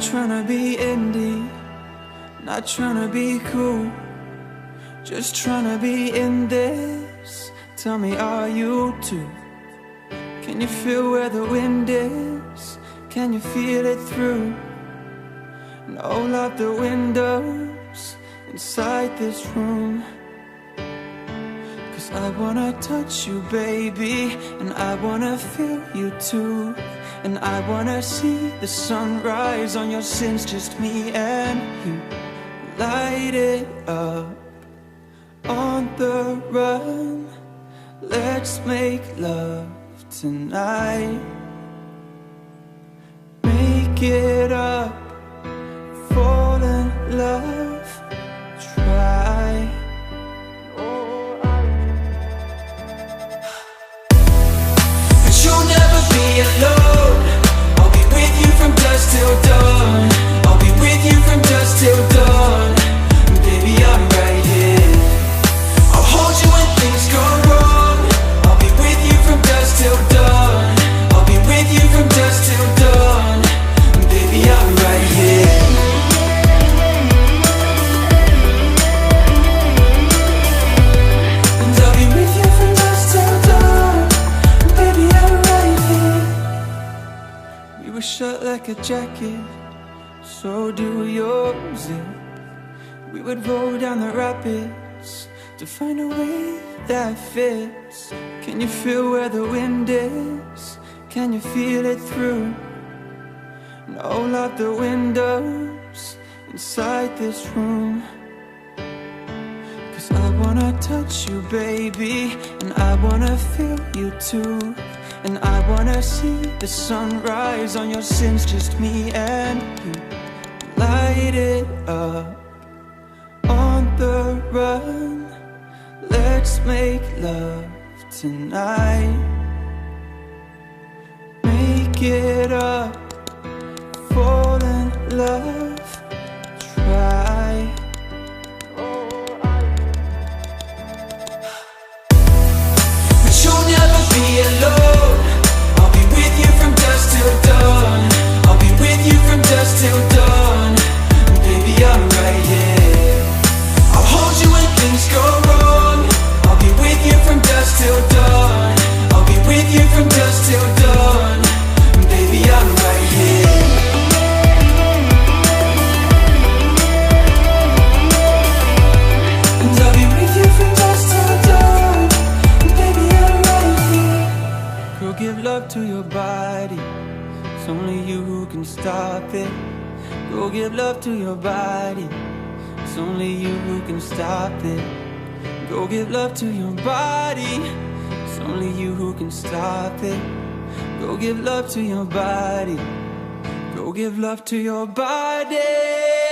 trying to be indie, not trying to be cool, just trying to be in this. Tell me, are you too? Can you feel where the wind is? Can you feel it through? And all of the windows inside this room. Cause I wanna touch you, baby, and I wanna feel you too. And I wanna see the sunrise on your sins, just me and you. Light it up on the run. Let's make love tonight. Make it up, alone. I'll be with you from dusk till dawn. Shut like a jacket, so do yours. Yeah. We would roll down the rapids to find a way that fits. Can you feel where the wind is? Can you feel it through? And all of the windows inside this room. Cause I wanna touch you, baby, and I wanna feel you too. And I wanna see the sunrise on your sins, just me and you. Light it up on the run. Let's make love tonight. Make it up, fall in love, to your body. It's only you who can stop it. Go give love to your body. It's only you who can stop it. Go give love to your body. It's only you who can stop it. Go give love to your body. Go give love to your body.